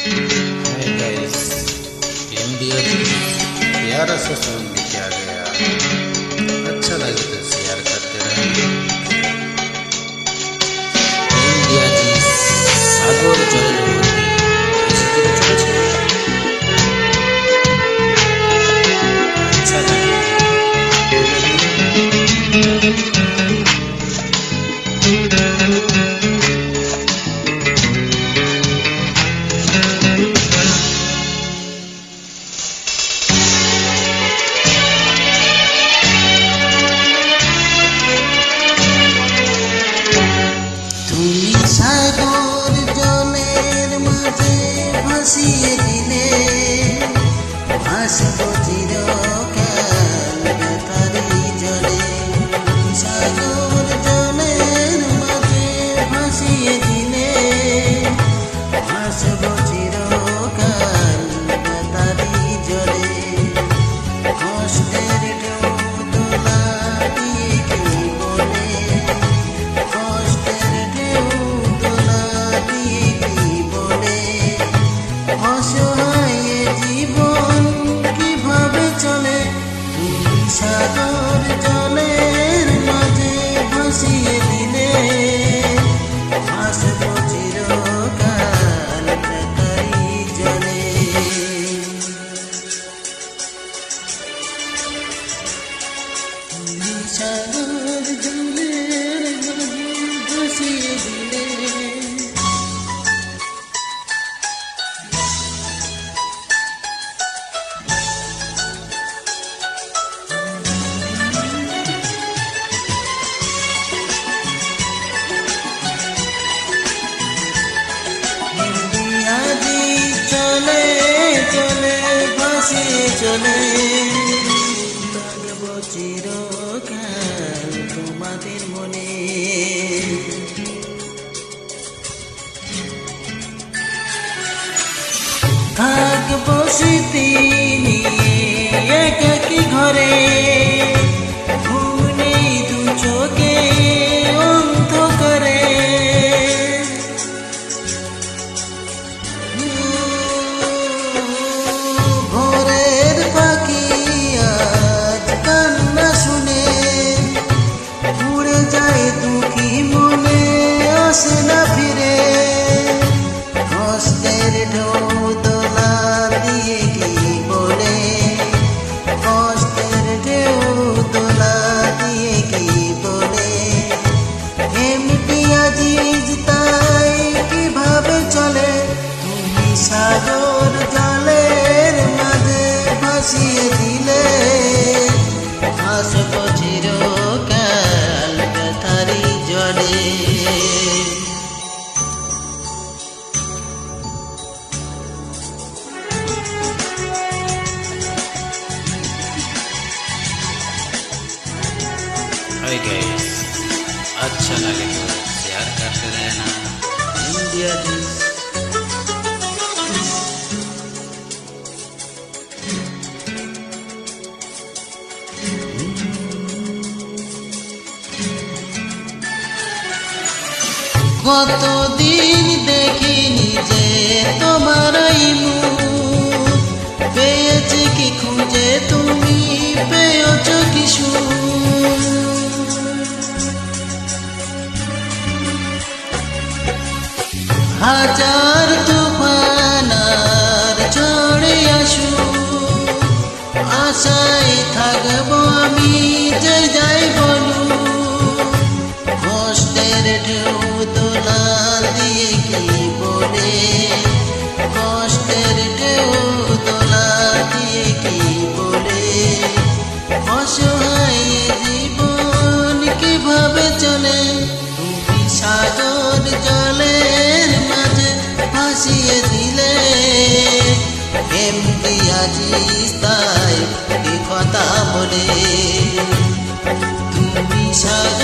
Hey guys, MBA, PRSS Room में চলে থাকব চিরকাল তোমাদের মনে। থাকব স্মৃতি ভাসিয়ে দিলে হাসত চিরকাল ব্যথারি জলে अच्छा लगे तो करते रहना इंडिया जिस কতদিন দেখিনি যে তোমার পেয়েছে কি খুঁজে তুমি? পেয়েছ কি হাজার আছিস তাই কথা বলে। তুমি সাজ